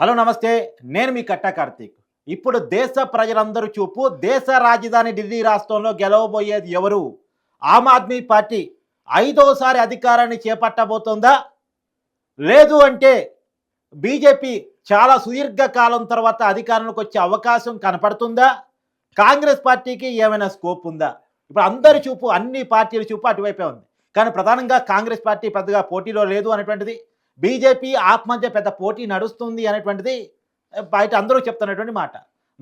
Hello నమస్తే. నేను మీ కట్ట కార్తీక్. ఇప్పుడు దేశ ప్రజలందరూ చూపు దేశ రాజధాని ఢిల్లీ రాష్ట్రంలో గెలవబోయేది ఎవరు? ఆమ్ ఆద్మీ పార్టీ ఐదోసారి అధికారాన్ని చేపట్టబోతుందా? లేదు అంటే బీజేపీ చాలా సుదీర్ఘ కాలం తర్వాత అధికారంలోకి వచ్చే అవకాశం కనపడుతుందా? కాంగ్రెస్ పార్టీకి ఏమైనా స్కోప్ ఉందా? ఇప్పుడు అందరి చూపు అన్ని పార్టీల చూపు అటువైపే ఉంది. కానీ ప్రధానంగా కాంగ్రెస్ పార్టీ పెద్దగా పోటీలో లేదు అనేటువంటిది బీజేపీ ఆప్ మధ్య పెద్ద పోటీ నడుస్తుంది అనేటువంటిది బయట అందరూ చెప్తున్నటువంటి మాట.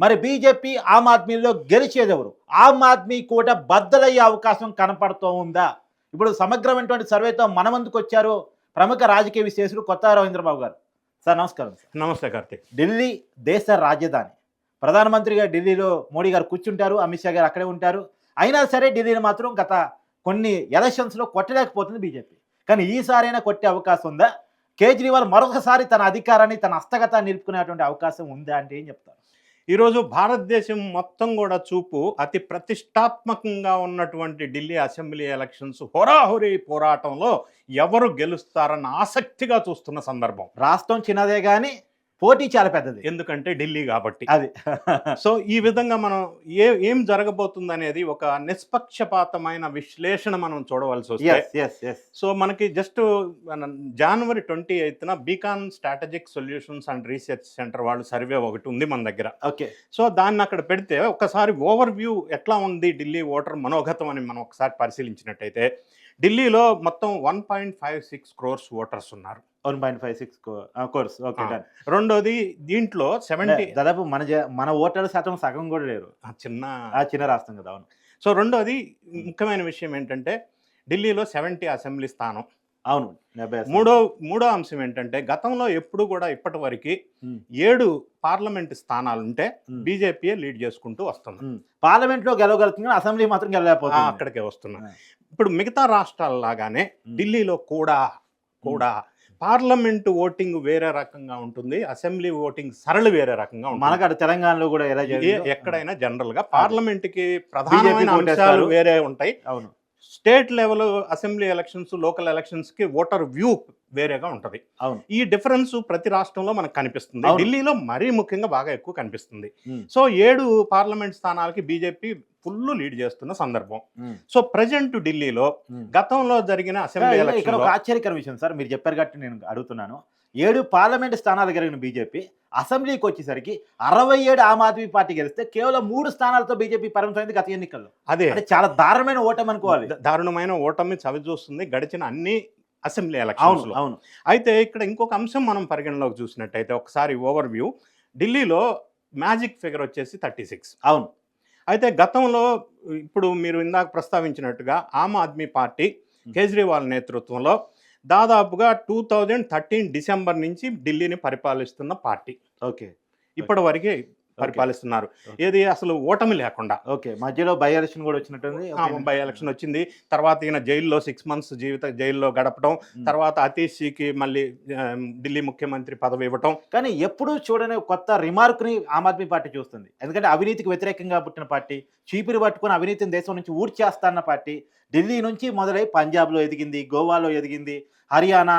మరి బీజేపీ ఆమ్ ఆద్మీలో గెలిచేది ఎవరు? ఆమ్ ఆద్మీ కూడా బద్దలయ్యే అవకాశం కనపడుతూ ఉందా? ఇప్పుడు సమగ్రమైనటువంటి సర్వేతో మన ముందుకు వచ్చారు ప్రముఖ రాజకీయ విశ్లేషకులు కొత్త రవీంద్రబాబు గారు. సార్ నమస్కారం సార్. నమస్తే కార్తీక్. ఢిల్లీ దేశ రాజధాని. ప్రధానమంత్రిగా ఢిల్లీలో మోడీ గారు కూర్చుంటారు అమిత్ షా గారు అక్కడే ఉంటారు. అయినా సరే ఢిల్లీని మాత్రం గత కొన్ని ఎలక్షన్స్లో కొట్టలేకపోతుంది బీజేపీ. కానీ ఈసారైనా కొట్టే అవకాశం ఉందా? కేజ్రీవాల్ మరొకసారి తన అధికారాన్ని తన హస్తగత నిలుపుకునేటువంటి అవకాశం ఉందా అంటే ఏం చెప్తారు? ఈరోజు భారతదేశం మొత్తం కూడా చూపు అతి ప్రతిష్టాత్మకంగా ఉన్నటువంటి ఢిల్లీ అసెంబ్లీ ఎలక్షన్స్ హోరాహోరీ పోరాటంలో ఎవరు గెలుస్తారన్న ఆసక్తిగా చూస్తున్న సందర్భం. రాష్ట్రం చిన్నదే కానీ పోటీ చాలా పెద్దది. ఎందుకంటే ఢిల్లీ కాబట్టి. అది. సో ఈ విధంగా మనం ఏ ఏం జరగబోతుంది అనేది ఒక నిష్పక్షపాతమైన విశ్లేషణ మనం చూడవలసి వస్తే ఎస్ ఎస్ ఎస్ సో మనకి just January twenty ఎయిత్న Beacon Strategic Solutions and Research Centre వాళ్ళు సర్వే ఒకటి ఉంది మన దగ్గర. ఓకే. సో దాన్ని అక్కడ పెడితే ఒకసారి ఓవర్ వ్యూ ఎట్లా ఉంది ఢిల్లీ ఓటర్ మనోగతం అని మనం ఒకసారి పరిశీలించినట్టయితే ఢిల్లీలో మొత్తం one point five six crores voters ఉన్నారు. One point five six crores. Okay. రెండోది దీంట్లో సెవెంటీ దాదాపు మన మన ఓటర్ల శాతం సగం కూడా లేరు. చిన్న ఆ చిన్న రాష్ట్రం కదా అవును. సో రెండోది ముఖ్యమైన విషయం ఏంటంటే ఢిల్లీలో సెవెంటీ అసెంబ్లీ స్థానం. అవును. మూడో మూడో అంశం ఏంటంటే గతంలో ఎప్పుడు కూడా ఇప్పటి వరకు ఏడు పార్లమెంట్ స్థానాలు ఉంటే బీజేపీ లీడ్ చేసుకుంటూ వస్తుంది ఉమ్. పార్లమెంట్లో గెలవగలుగుతుంది అసెంబ్లీ మాత్రం గెలవలేకపోతుంది అక్కడికే వస్తున్నా ఆ. ఇప్పుడు మిగతా రాష్ట్రాల లాగానే ఉమ్. ఢిల్లీలో కూడా కూడా పార్లమెంట్ ఓటింగ్ వేరే రకంగా ఉంటుంది అసెంబ్లీ ఓటింగ్ సరళి వేరే రకంగా ఉంటుంది. మనకు తెలంగాణలో కూడా ఎలా ఎక్కడైనా జనరల్గా పార్లమెంట్కి ప్రధానమైన అంశాలు. వేరే ఉంటాయి. అవును. State level assembly elections local ఎలక్షన్స్కి ఓటర్ వ్యూ వేరేగా ఉంటది. అవును. ఈ డిఫరెన్స్ ప్రతి రాష్ట్రంలో మనకు కనిపిస్తుంది. ఢిల్లీలో మరీ ముఖ్యంగా బాగా ఎక్కువ కనిపిస్తుంది. సో ఏడు పార్లమెంట్ స్థానాలకి బీజేపీ ఫుల్ లీడ్ చేస్తున్న సందర్భం. సో ప్రజెంట్ ఢిల్లీలో. గతంలో జరిగిన అసెంబ్లీ ఇక్కడ ఒక ఆశ్చర్యకర విషయం సార్ మీరు చెప్పారు కాబట్టి నేను అడుగుతున్నాను. ఏడు పార్లమెంట్ స్థానాలు కలిగిన బీజేపీ అసెంబ్లీకి వచ్చేసరికి అరవై ఏడు ఆమ్ ఆద్మీ పార్టీ గెలిస్తే కేవలం మూడు స్థానాలతో బీజేపీ పరిమితమైంది గత ఎన్నికల్లో. అదే. అంటే చాలా దారుణమైన ఓటమి అనుకోవాలి. దారుణమైన ఓటమి చవి చూస్తుంది గడిచిన అన్ని అసెంబ్లీ ఎలక్షన్స్ అవును. అయితే ఇక్కడ ఇంకొక అంశం మనం పరిగణలోకి చూసినట్టయితే ఒకసారి ఓవర్ వ్యూ ఢిల్లీలో మ్యాజిక్ ఫిగర్ వచ్చేసి థర్టీ సిక్స్. అవును. అయితే గతంలో ఇప్పుడు మీరు ఇందాక ప్రస్తావించినట్టుగా ఆమ్ ఆద్మీ పార్టీ కేజ్రీవాల్ నేతృత్వంలో దాదాపుగా టూ థౌజండ్ థర్టీన్ డిసెంబర్ నుంచి ఢిల్లీని పరిపాలిస్తున్న పార్టీ. ఓకే. ఇప్పటి వరకే పరిపాలిస్తున్నారు. ఏది అసలు ఓటమి లేకుండా. ఓకే. మధ్యలో బై ఎలక్షన్ కూడా వచ్చినట్టుంది. బై ఎలక్షన్ వచ్చింది. తర్వాత ఈయన జైల్లో సిక్స్ మంత్స్ జీవిత జైల్లో గడపడం. తర్వాత అతీష్కి మళ్ళీ ఢిల్లీ ముఖ్యమంత్రి పదవి ఇవ్వటం. కానీ ఎప్పుడూ చూడని కొత్త రిమార్క్ని ఆమ్ ఆద్మీ పార్టీ చూస్తుంది. ఎందుకంటే అవినీతికి వ్యతిరేకంగా పుట్టిన పార్టీ చీపిరి పట్టుకుని అవినీతిని దేశం నుంచి ఊడ్చేస్తాన్న పార్టీ ఢిల్లీ నుంచి మొదలై పంజాబ్లో ఎదిగింది గోవాలో ఎదిగింది హర్యానా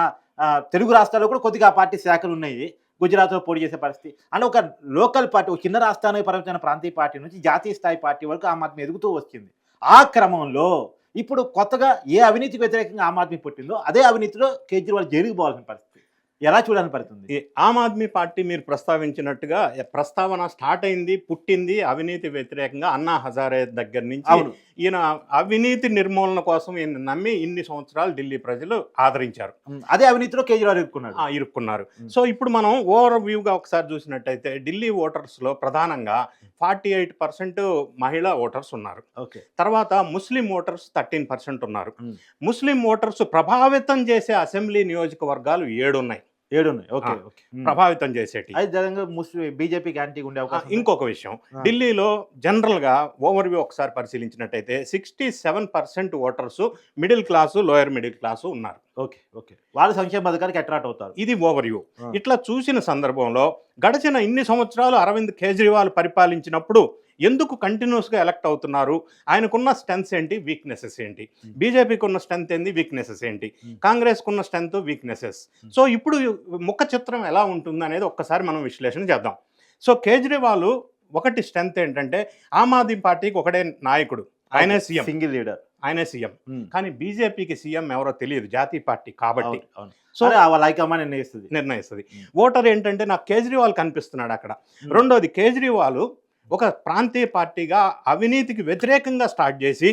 తెలుగు రాష్ట్రాల్లో కూడా కొద్దిగా ఆ పార్టీ శాఖలు ఉన్నాయి. గుజరాత్లో పోటీ చేసే పరిస్థితి. అని ఒక లోకల్ పార్టీ ఒక చిన్న రాష్ట్రానికి పరిమితమైన ప్రాంతీయ పార్టీ నుంచి జాతీయ స్థాయి పార్టీ వరకు ఆమ్ ఆద్మీ ఎదుగుతూ వచ్చింది. ఆ క్రమంలో ఇప్పుడు కొత్తగా ఏ అవినీతికి వ్యతిరేకంగా ఆమ్ ఆద్మీ పుట్టిందో అదే అవినీతిలో కేజ్రీవాల్ జైలుకు పోవాల్సిన పరిస్థితి. ఎలా చూడాలని ఈ ఆమ్ ఆద్మీ పార్టీ మీరు ప్రస్తావించినట్టుగా ప్రస్తావన స్టార్ట్ అయింది పుట్టింది అవినీతి వ్యతిరేకంగా అన్నా హజారే దగ్గర నుంచి ఈయన అవినీతి నిర్మూలన కోసం ఈయన నమ్మి ఇన్ని సంవత్సరాలు ఢిల్లీ ప్రజలు ఆదరించారు. అదే అవినీతిలో కేజ్రీవాల్ ఇరుక్కున్నారు. ఉమ్. సో ఇప్పుడు మనం ఓవర్ వ్యూగా ఒకసారి చూసినట్టయితే ఢిల్లీ ఓటర్స్లో ప్రధానంగా ఫార్టీ ఎయిట్ పర్సెంట్ మహిళా ఓటర్స్ ఉన్నారు. ఓకే. తర్వాత ముస్లిం ఓటర్స్ థర్టీన్ పర్సెంట్ ఉన్నారు. ముస్లిం ఓటర్స్ ప్రభావితం చేసే అసెంబ్లీ నియోజకవర్గాలు ఏడు ఉన్నాయి ఏడు ఉన్నాయి ఓకే. ఓకే. ప్రభావితం చేసేటి అయితే జనంగా ముస్లిం బీజేపీకి యాంటీ ఉండే అవకాశం? ఇంకొక విషయం. ఢిల్లీలో జనరల్గా ఓవర్ వ్యూ ఒకసారి పరిశీలించినట్టయితే sixty seven percent voters middle class lower middle class ఉన్నారు. Okay okay. వాళ్ళు సంక్షేమ పథకానికి అట్రాక్ట్ అవుతారు. ఇది ఓవర్ వ్యూ. ఇట్లా చూసిన సందర్భంలో గడిచిన ఇన్ని సంవత్సరాలు అరవింద్ కేజ్రీవాల్ పరిపాలించినప్పుడు ఎందుకు కంటిన్యూస్గా ఎలక్ట్ అవుతున్నారు? ఆయనకున్న స్ట్రెంగ్స్ ఏంటి? వీక్నెసెస్ ఏంటి? Hmm. బీజేపీకి ఉన్న స్ట్రెంత్ ఏంటి వీక్నెసెస్ ఏంటి? Hmm. కాంగ్రెస్కి ఉన్న స్ట్రెంత్ వీక్నెసెస్ Hmm. సో ఇప్పుడు ముఖ చిత్రం ఎలా ఉంటుంది అనేది ఒక్కసారి మనం విశ్లేషణ చేద్దాం. సో కేజ్రీవాల్ ఒకటి స్ట్రెంత్ ఏంటంటే ఆమ్ ఆద్మీ పార్టీకి ఒకటే నాయకుడు. ఆయనే సీఎం. సింగిల్ లీడర్ ఆయనే సీఎం. కానీ బీజేపీకి సీఎం ఎవరో తెలియదు జాతీయ పార్టీ కాబట్టి. సో వాళ్ళ హైకమాండ్ నిర్ణయిస్తుంది. నిర్ణయిస్తుంది. Hmm. ఓటర్ ఏంటంటే నాకు కేజ్రీవాల్ కనిపిస్తున్నాడు అక్కడ. Hmm. రెండోది కేజ్రీవాల్ ఒక ప్రాంతీయ పార్టీగా అవినీతికి వ్యతిరేకంగా స్టార్ట్ చేసి.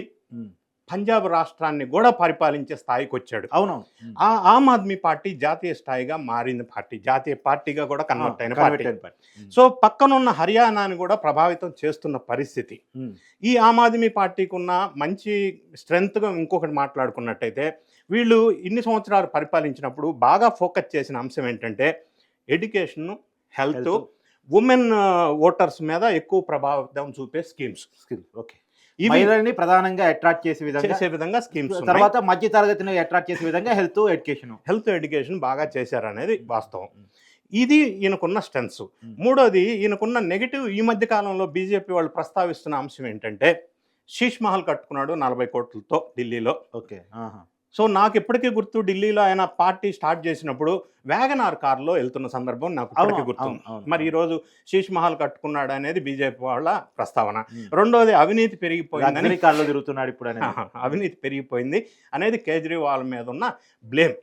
పంజాబ్ రాష్ట్రాన్ని కూడా పరిపాలించే స్థాయికి వచ్చాడు అవునవును. ఆ ఆమ్ ఆద్మీ పార్టీ జాతీయ స్థాయిగా మారింది పార్టీ జాతీయ పార్టీగా కూడా కన్వర్ట్ అయిన పార్టీ. సో పక్కనున్న హర్యానాని కూడా ప్రభావితం చేస్తున్న పరిస్థితి. ఈ ఆమ్ ఆద్మీ పార్టీకి ఉన్న మంచి స్ట్రెంగ్త్గా ఇంకొకటి మాట్లాడుకున్నట్టయితే వీళ్ళు ఇన్ని సంవత్సరాలు పరిపాలించినప్పుడు బాగా ఫోకస్ చేసిన అంశం ఏంటంటే ఎడ్యుకేషన్ హెల్త్ ఉమెన్ ఓటర్స్ మీద ఎక్కువ ప్రభావితం చూపే స్కీమ్స్. Okay. ఇవి మహిళల్ని ప్రధానంగా అట్రాక్ట్ చేసే విధంగా చేసే విధంగా స్కీమ్స్ తర్వాత మధ్య తరగతిని అట్రాక్ట్ చేసే విధంగా హెల్త్ ఎడ్యుకేషన్ హెల్త్ ఎడ్యుకేషన్ బాగా చేశారనేది వాస్తవం. ఇది ఈయనకున్న స్ట్రెంగ్స్ Hmm. మూడోది ఈయనకున్న నెగిటివ్ ఈ మధ్య కాలంలో బీజేపీ వాళ్ళు ప్రస్తావిస్తున్న అంశం ఏంటంటే శీష్ మహల్ కట్టుకున్నాడు నలభై కోట్లతో ఢిల్లీలో. ఓకే సో నాకు ఇప్పటికీ గుర్తు ఢిల్లీలో ఆయన పార్టీ స్టార్ట్ చేసినప్పుడు వ్యాగనార్ కార్లో వెళ్తున్న సందర్భం నాకు ఇప్పటికీ గుర్తు. మరి ఈ రోజు శీష్ మహల్ కట్టుకున్నాడు అనేది బీజేపీ వాళ్ళ ప్రస్తావన. రెండోది అవినీతి పెరిగిపోయిందని లగ్జరీ కార్లో తిరుగుతున్నాడు ఇప్పుడు అవినీతి పెరిగిపోయింది అనేది కేజ్రీవాల్ మీద ఉన్న బ్లేమ్.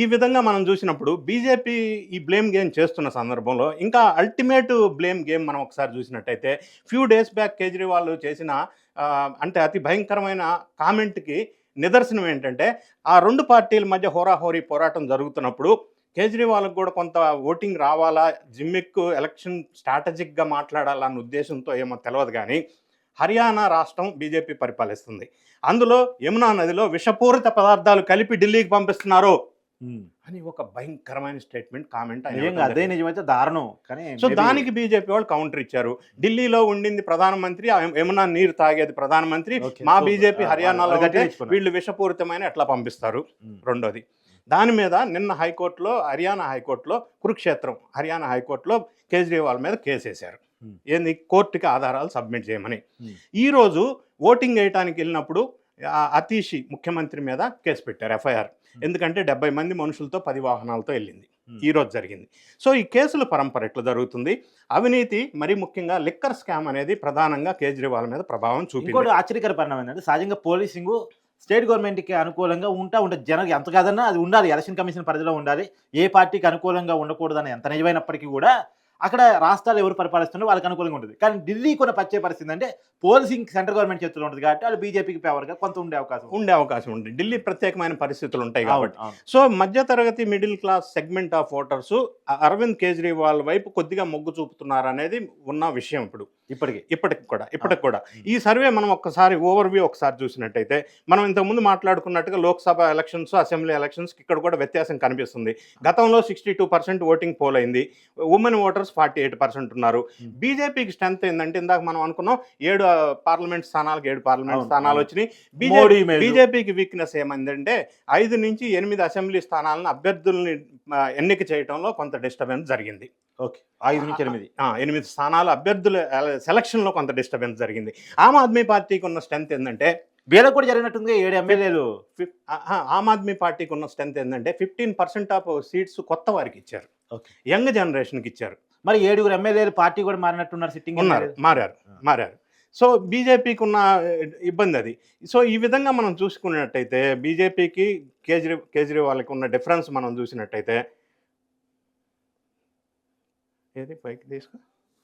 ఈ విధంగా మనం చూసినప్పుడు బీజేపీ ఈ బ్లేమ్ గేమ్ చేస్తున్న సందర్భంలో ఇంకా అల్టిమేట్ బ్లేమ్ గేమ్ మనం ఒకసారి చూసినట్టయితే ఫ్యూ డేస్ బ్యాక్ కేజ్రీవాల్ చేసిన అంటే అతి భయంకరమైన కామెంట్కి నిదర్శనం ఏంటంటే ఆ రెండు పార్టీల మధ్య హోరాహోరీ పోరాటం జరుగుతున్నప్పుడు కేజ్రీవాల్కి కూడా కొంత ఓటింగ్ రావాలా? జిమ్మిక్కు ఎలక్షన్ స్ట్రాటజిక్గా మాట్లాడాలన్న ఉద్దేశంతో ఏమో తెలియదు కానీ హర్యానా రాష్ట్రం బీజేపీ పరిపాలిస్తుంది. అందులో యమునా నదిలో విషపూరిత పదార్థాలు కలిపి ఢిల్లీకి పంపిస్తున్నారు. అని ఒక భయంకరమైన స్టేట్మెంట్ కామెంట్ అదే నిజమైతే దారుణం. కానీ సో దానికి బీజేపీ వాళ్ళు కౌంటర్ ఇచ్చారు. ఢిల్లీలో ఉండింది ప్రధానమంత్రి యమునా నీరు తాగేది ప్రధానమంత్రి మా. బీజేపీ హర్యానాలో వాళ్ళు విషపూరితమైన ఎట్లా పంపిస్తారు. రెండోది. దాని మీద నిన్న హైకోర్టులో హర్యానా హైకోర్టులో కురుక్షేత్రం హర్యానా హైకోర్టులో కేజ్రీవాల్ మీద కేసు వేశారు. ఏంది? కోర్టుకి ఆధారాలు సబ్మిట్ చేయమని. ఈరోజు ఓటింగ్ వేయటానికి వెళ్ళినప్పుడు అతీషి ముఖ్యమంత్రి మీద కేసు పెట్టారు ఎఫ్ఐఆర్. ఎందుకంటే డెబ్బై మంది మనుషులతో పది వాహనాలతో వెళ్ళింది. Hmm. ఈ రోజు జరిగింది. సో ఈ కేసుల పరంపర ఎట్లా జరుగుతుంది? అవినీతి మరి ముఖ్యంగా లిక్కర్ స్కామ్ అనేది ప్రధానంగా కేజ్రీవాల్ మీద ప్రభావం చూపింది. ఆశ్చర్యకర పరిణామం ఏంటంటే సహజంగా పోలీసింగ్ స్టేట్ గవర్నమెంట్కి అనుకూలంగా ఉంటా ఉంటుంది జనం ఎంత కాదన్నా అది ఉండాలి. ఎలక్షన్ కమిషన్ పరిధిలో ఉండాలి. ఏ పార్టీకి అనుకూలంగా ఉండకూడదని ఎంత నిజమైనప్పటికీ కూడా అక్కడ రాష్ట్రాలు ఎవరు పరిపాలిస్తున్నారో వాళ్ళకి అనుకూలంగా ఉంటుంది. కానీ ఢిల్లీ కొన్ని పచ్చే పరిస్థితి అంటే పోలీసింగ్ సెంట్రల్ గవర్నమెంట్ చేతిలో ఉంటుంది కాబట్టి వాళ్ళు బీజేపీకి ఫేవర్గా కొంత ఉండే అవకాశం. ఉండే అవకాశం ఉంది ఢిల్లీ ప్రత్యేకమైన పరిస్థితులు ఉంటాయి కాబట్టి. సో మధ్యతరగతి middle class segment of voters Arvind Kejriwal వైపు కొద్దిగా మొగ్గు చూపుతున్నారు అనేది ఉన్న విషయం ఇప్పుడు. ఇప్పటికి. ఇప్పటికి కూడా ఇప్పటికి కూడా. ఈ సర్వే మనం ఒక్కసారి ఓవర్వ్యూ ఒకసారి చూసినట్టయితే మనం ఇంతకుముందు మాట్లాడుకున్నట్టుగా లోక్సభ ఎలక్షన్స్ అసెంబ్లీ ఎలక్షన్స్ ఇక్కడ కూడా వ్యత్యాసం కనిపిస్తుంది. గతంలో sixty two percent voting poll అయింది women voters forty eight percent ఉన్నారు. బీజేపీకి స్ట్రెంత్ ఏంటంటే ఇందాక మనం అనుకున్నాం ఏడు పార్లమెంట్ స్థానాలకు ఏడు పార్లమెంట్ స్థానాలు. వచ్చినాయి బీజేపీ. బీజేపీకి వీక్నెస్ ఏమైందంటే ఐదు నుంచి ఎనిమిది అసెంబ్లీ స్థానాలను అభ్యర్థుల్ని ఎన్నిక చేయడంలో కొంత డిస్టర్బెన్స్ జరిగింది ఓకే ఐదు నుంచి ఎనిమిది ఎనిమిది స్థానాలు అభ్యర్థుల సెలక్షన్లో కొంత డిస్టర్బెన్స్ జరిగింది ఆమ్ ఆద్మీ పార్టీకి ఉన్న స్ట్రెంత్ ఏంటంటే వీళ్ళకి కూడా జరిగినట్టుంది ఏడు ఎమ్మెల్యేలు ఆమ్ ఆద్మీ పార్టీకి ఉన్న స్ట్రెంత్ ఏంటంటే ఫిఫ్టీన్ పర్సెంట్ ఆఫ్ సీట్స్ కొత్త వారికి ఇచ్చారు. యంగ్ జనరేషన్కి ఇచ్చారు మరి ఏడుగురు ఎమ్మెల్యేలు పార్టీ కూడా మారినట్టున్నారు సిట్టింగ్ ఉన్నారు మారారు. మారారు. సో బీజేపీకి ఉన్న ఇబ్బంది అది. సో ఈ విధంగా మనం చూసుకున్నట్టయితే బీజేపీకి కేజ్రీ కేజ్రీవాల్కి ఉన్న డిఫరెన్స్ మనం చూసినట్టయితే ఏది? పైకి తీసుకో.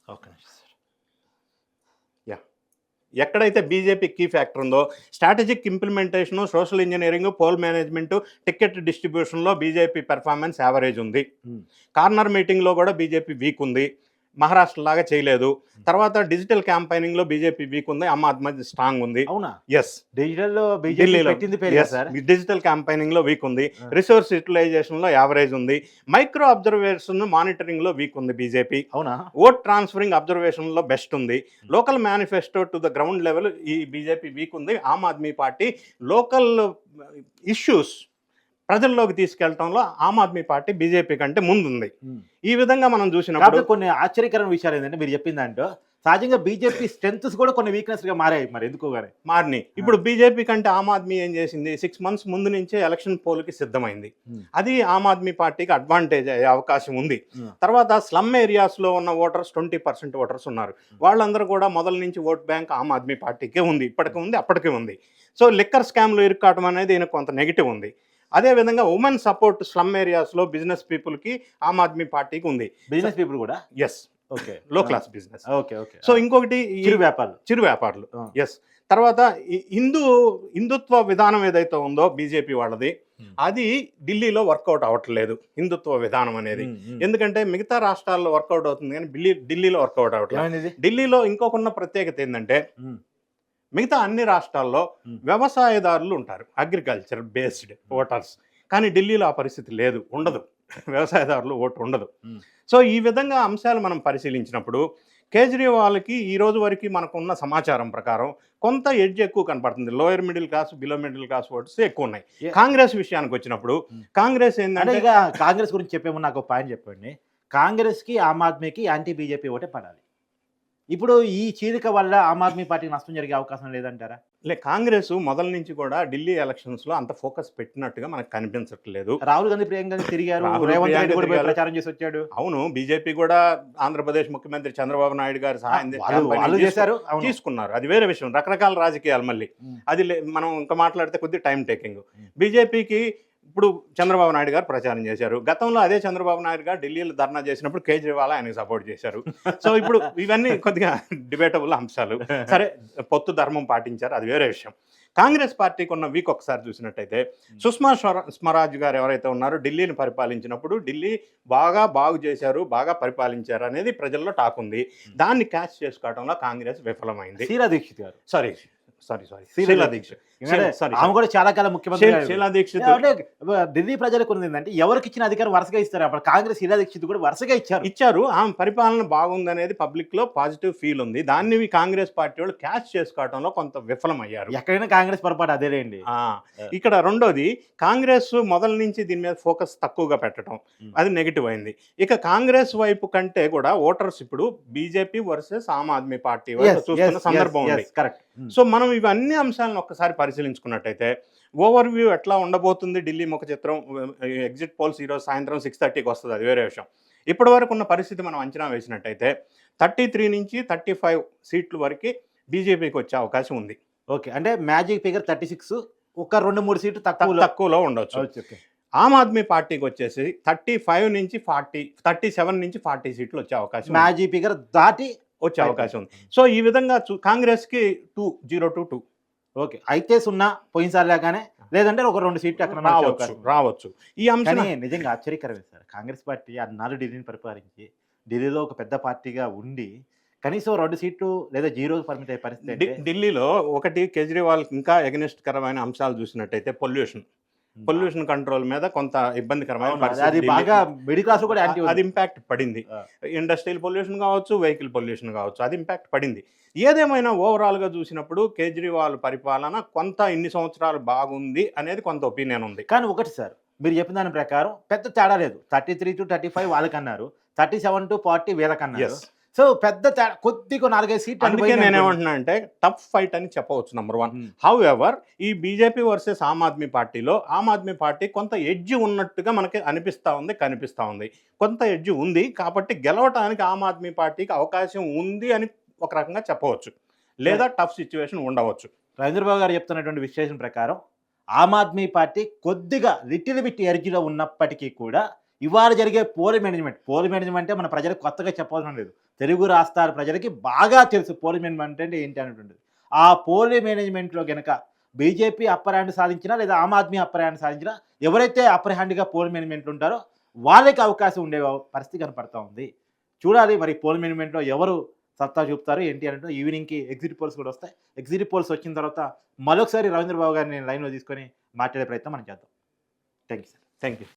ఓకే ఎక్కడైతే బీజేపీ కీ ఫ్యాక్టర్ ఉందో strategic implementation social engineering poll management ticket డిస్ట్రిబ్యూషన్లో BJP performance average ఉంది Hmm. కార్నర్ మీటింగ్లో కూడా బీజేపీ వీక్ ఉంది మహారాష్ట్ర లాగా చేయలేదు తర్వాత డిజిటల్ క్యాంపైనింగ్లో బీజేపీ వీక్ ఉంది ఆమ్ ఆద్మీ స్ట్రాంగ్ ఉంది. అవునా? ఎస్ డిజిటల్లో బీజేపీ పెట్టింది సార్? డిజిటల్ క్యాంపైనింగ్లో వీక్ ఉంది. రిసోర్స్ యూటిలైజేషన్లో యావరేజ్ ఉంది. మైక్రో అబ్జర్వేషన్ మానిటరింగ్లో వీక్ ఉంది బీజేపీ. అవునా? ఓట్ ట్రాన్స్ఫరింగ్ అబ్జర్వేషన్లో బెస్ట్ ఉంది. Local manifesto to the ground level ఈ బీజేపీ వీక్ ఉంది. Aam Aadmi party local issues ప్రజల్లోకి తీసుకెళ్ళడంలో ఆమ్ ఆద్మీ పార్టీ బీజేపీ కంటే ముందుంది. ఈ విధంగా మనం చూసినప్పుడు కొన్ని ఆశ్చర్యకరమైన విషయాలు ఏంటంటే మీరు చెప్పిన దాంట్లో సహజంగా బీజేపీ స్ట్రెంగ్స్ కూడా కొన్ని వీక్నెస్గా మారాయి మరి ఎందుకో మారిని ఇప్పుడు బీజేపీ కంటే ఆమ్ ఆద్మీ ఏం చేసింది? సిక్స్ మంత్స్ ముందు నుంచే ఎలక్షన్ పోల్కి సిద్ధమైంది. అది ఆమ్ ఆద్మీ పార్టీకి అడ్వాంటేజ్ అయ్యే అవకాశం ఉంది. తర్వాత స్లమ్ ఏరియాస్లో ఉన్న ఓటర్స్ ట్వంటీ పర్సెంట్ ఓటర్స్ ఉన్నారు. వాళ్ళందరూ కూడా మొదల నుంచి ఓట్ బ్యాంక్ ఆమ్ ఆద్మీ పార్టీకే ఉంది. ఇప్పటికే ఉంది అప్పటికే ఉంది. సో లిక్కర్ స్కామ్లో ఇరుక్కావటం అనేది ఈయనకు కొంత నెగిటివ్ ఉంది. అదేవిధంగా ఉమెన్ సపోర్ట్ స్లమ్ ఏరియాస్లో బిజినెస్ పీపుల్కి ఆమ్ ఆద్మీ పార్టీకి ఉంది. బిజినెస్ పీపుల్ కూడా? Yes okay. Low class business okay okay so ఇంకొకటి చిరు వ్యాపారులు. చిరు వ్యాపారులు. ఎస్ తర్వాత ఈ హిందూ హిందుత్వ విధానం ఏదైతే ఉందో బీజేపీ వాళ్ళది Hmm. అది ఢిల్లీలో వర్కౌట్ అవ్వట్లేదు హిందుత్వ విధానం అనేది. ఉమ్, ఉమ్. ఎందుకంటే మిగతా రాష్ట్రాల్లో వర్కౌట్ అవుతుంది కానీ ఢిల్లీ ఢిల్లీలో వర్కౌట్ అవ్వట్లేదు. ఢిల్లీలో ఇంకొకన్న ప్రత్యేకత ఏంటంటే మిగతా అన్ని రాష్ట్రాల్లో. వ్యవసాయదారులు ఉంటారు అగ్రికల్చర్ బేస్డ్ ఓటర్స్ కానీ ఢిల్లీలో ఆ పరిస్థితి లేదు ఉండదు వ్యవసాయదారులు ఓటు ఉండదు. సో ఈ విధంగా అంశాలు మనం పరిశీలించినప్పుడు కేజ్రీవాల్కి ఈ రోజు వరకు మనకు ఉన్న సమాచారం ప్రకారం కొంత ఎడ్జ్ ఎక్కువ కనపడుతుంది lower middle class below middle class votes ఎక్కువ ఉన్నాయి. కాంగ్రెస్ విషయానికి వచ్చినప్పుడు. కాంగ్రెస్ ఏంటంటే ఇక కాంగ్రెస్ గురించి చెప్పేమో నాకు ఒక పాయింట్ చెప్పండి కాంగ్రెస్కి ఆమ్ ఆద్మీకి యాంటీ బీజేపీ ఒకటే పడాలి ఇప్పుడు ఈ చీలిక వల్ల ఆమ్ ఆద్మీ పార్టీకి నష్టం జరిగే అవకాశం లేదంటారా? లే కాంగ్రెస్ మొదల నుంచి కూడా ఢిల్లీ ఎలక్షన్స్లో అంత ఫోకస్ పెట్టినట్టుగా మనకు కనిపించట్లేదు. రాహుల్ గాంధీ ప్రియాంక తిరిగారు. రేవంత్ రెడ్డి కూడా. ప్రచారం చేసి వచ్చాడు. అవును బీజేపీ కూడా ఆంధ్రప్రదేశ్ ముఖ్యమంత్రి చంద్రబాబు నాయుడు గారి సహాయం చేశారు. తీసుకున్నారు. అది వేరే విషయం. రకరకాల రాజకీయాలు మళ్ళీ. అది మనం ఇంకా మాట్లాడితే కొద్ది టైం టేకింగ్. బీజేపీకి ఇప్పుడు చంద్రబాబు నాయుడు గారు ప్రచారం చేశారు. గతంలో అదే చంద్రబాబు నాయుడు గారు ఢిల్లీలో ధర్నా చేసినప్పుడు కేజ్రీవాల్ ఆయనకు సపోర్ట్ చేశారు. సో ఇప్పుడు ఇవన్నీ కొద్దిగా డిబేటబుల్ అంశాలు. సరే పొత్తు ధర్మం పాటించారు అది వేరే విషయం. కాంగ్రెస్ పార్టీకి ఉన్న వీక్ ఒకసారి చూసినట్టయితే సుష్మా స్వర- స్వరాజ్ గారు ఎవరైతే ఉన్నారో ఢిల్లీని పరిపాలించినప్పుడు ఢిల్లీ బాగా బాగు చేశారు బాగా పరిపాలించారు అనేది ప్రజల్లో టాక్ ఉంది. దాన్ని క్యాచ్ చేసుకోవడంలో కాంగ్రెస్ విఫలమైంది. దీక్షిత్ గారు. Sorry sorry sorry Sheila Dikshit. ఆమె కూడా చాలా కాలం ముఖ్యమంత్రి శీలా దీక్షిత్ అంటే ఢిల్లీ ప్రజలకు ఉంది ఏంటంటే ఎవరికి ఇచ్చిన అధికారం వరుసగా ఇస్తారు. అప్పుడు కాంగ్రెస్ శీలా దీక్షిత్ కూడా వరుసగా ఇచ్చారు. ఇచ్చారు. ఆమె పరిపాలన బాగుందనేది పబ్లిక్లో పాజిటివ్ ఫీల్ ఉంది. దాన్ని కాంగ్రెస్ పార్టీ వాళ్ళు క్యాచ్ చేసుకోవడంలో కొంత విఫలమయ్యారు. ఎక్కడైనా కాంగ్రెస్ పొరపాటు అదేలేండి. ఆ, ఇక్కడ రెండోది కాంగ్రెస్ మొదల నుంచి దీని మీద ఫోకస్ తక్కువగా పెట్టడం. అది నెగిటివ్ అయింది. ఇక కాంగ్రెస్ వైపు కంటే కూడా ఓటర్స్ ఇప్పుడు BJP versus Aam Aadmi party చూస్తున్న సందర్భం ఉంది. కరెక్ట్ సో మనం ఇవన్నీ అంశాలను ఒక్కసారి పరిశీలించుకున్నట్టయితే ఓవర్ వ్యూ ఎట్లా ఉండబోతుంది ఢిల్లీ ముఖ చిత్రం? ఎగ్జిట్ పోల్స్ ఈరోజు సాయంత్రం సిక్స్ థర్టీకి వస్తుంది అది వేరే విషయం. ఇప్పటి వరకు ఉన్న పరిస్థితి మనం అంచనా వేసినట్టయితే థర్టీ త్రీ నుంచి థర్టీ ఫైవ్ సీట్ల వరకు బీజేపీకి వచ్చే అవకాశం ఉంది. ఓకే. అంటే మ్యాజిక్ ఫిగర్ థర్టీ సిక్స్ ఒక రెండు మూడు సీట్లు తక్కు- తక్కువ తక్కువలో ఉండొచ్చు. ఆమ్ ఆద్మీ పార్టీకి వచ్చేసి థర్టీ ఫైవ్ నుంచి ఫార్టీ థర్టీ సెవెన్ నుంచి ఫార్టీ సీట్లు వచ్చే అవకాశం. మ్యాజిక్ ఫిగర్ దాటి వచ్చే అవకాశం ఉంది. సో ఈ విధంగా చూ- కాంగ్రెస్కి two zero two two okay. అయితే సున్నా పోయినసారి లాగానే లేదంటే ఒక రెండు సీట్లు అక్కడ వచ్చే రావచ్చు. రావచ్చు. ఈ అంశం నిజంగా ఆశ్చర్యకరమే సార్. కాంగ్రెస్ పార్టీ అన్నాళ్ళు ఢిల్లీని పరిపాలించి ఢిల్లీలో ఒక పెద్ద పార్టీగా ఉండి కనీసం రెండు సీట్లు లేదా జీరో పరిమిత అయ్యే పరిస్థితి ఢిల్లీలో ఒకటి కేజ్రీవాల్ ఇంకా ఎగనిస్ట్ కరమైన అంశాలు చూసినట్టయితే పొల్యూషన్. పొల్యూషన్ కంట్రోల్ మీద కొంత ఇబ్బందికరమైన అది ఇంపాక్ట్ పడింది. ఇండస్ట్రియల్ పొల్యూషన్ కావచ్చు వెహికల్ పొల్యూషన్ కావచ్చు అది ఇంపాక్ట్ పడింది. ఏదేమైనా ఓవరాల్గా చూసినప్పుడు కేజ్రీవాల్ పరిపాలన కొంత ఇన్ని సంవత్సరాలు బాగుంది అనేది కొంత ఒపీనియన్ ఉంది. కానీ ఒకటి సార్ మీరు చెప్పిన దాని ప్రకారం పెద్ద తేడా లేదు. Thirty three to thirty five వాళ్ళకన్నారు. Thirty seven to forty వీళ్ళకన్నారు సో పెద్ద కొద్దిగా నాలుగైదు సీట్లు అందుకే నేనేమంటున్నా అంటే టఫ్ ఫైట్ అని చెప్పవచ్చు నంబర్ వన్. హౌ ఎవర్ ఈ బీజేపీ వర్సెస్ ఆమ్ ఆద్మీ పార్టీలో ఆమ్ ఆద్మీ పార్టీ కొంత ఎడ్జ్ ఉన్నట్టుగా మనకి అనిపిస్తూ ఉంది కనిపిస్తూ ఉంది. కొంత ఎడ్జ్ ఉంది కాబట్టి గెలవటానికి ఆమ్ ఆద్మీ పార్టీకి అవకాశం ఉంది అని ఒక రకంగా చెప్పవచ్చు. లేదా టఫ్ సిచ్యువేషన్ ఉండవచ్చు. రవీంద్రబాబు గారు చెప్తున్నటువంటి విశ్లేషణ ప్రకారం ఆమ్ ఆద్మీ పార్టీ కొద్దిగా లిటిల్ బిట్ ఎర్జీలో ఉన్నప్పటికీ కూడా ఇవాళ జరిగే పోల్ మేనేజ్మెంట్. పోల్ మేనేజ్మెంట్ అంటే మన ప్రజలకు కొత్తగా చెప్పాల్సిన లేదు. తెలుగు రాష్ట్రాల ప్రజలకి బాగా తెలుసు పోల్ మేనేజ్మెంట్ అంటే ఏంటి అనేటువంటిది. ఆ పోల్ మేనేజ్మెంట్లో గనక బీజేపీ అప్పర్ హ్యాండ్ సాధించినా లేదా ఆమ్ ఆద్మీ అప్పర్ హ్యాండ్ సాధించినా ఎవరైతే అప్పర్ హ్యాండ్గా పోల్ మేనేజ్మెంట్ ఉంటారో వాళ్ళకి అవకాశం ఉండే పరిస్థితి కనపడతా ఉంది. చూడాలి మరి పోల్ మేనేజ్మెంట్లో ఎవరు సత్తా చూపుతారు ఏంటి అంటే ఈవినింగ్కి ఎగ్జిట్ పోల్స్ కూడా వస్తాయి. ఎగ్జిట్ పోల్స్ వచ్చిన తర్వాత మరొకసారి రవీంద్రబాబు గారిని లైన్లో తీసుకొని మాట్లాడే ప్రయత్నం మనం చేద్దాం. Thank you sir. Thank you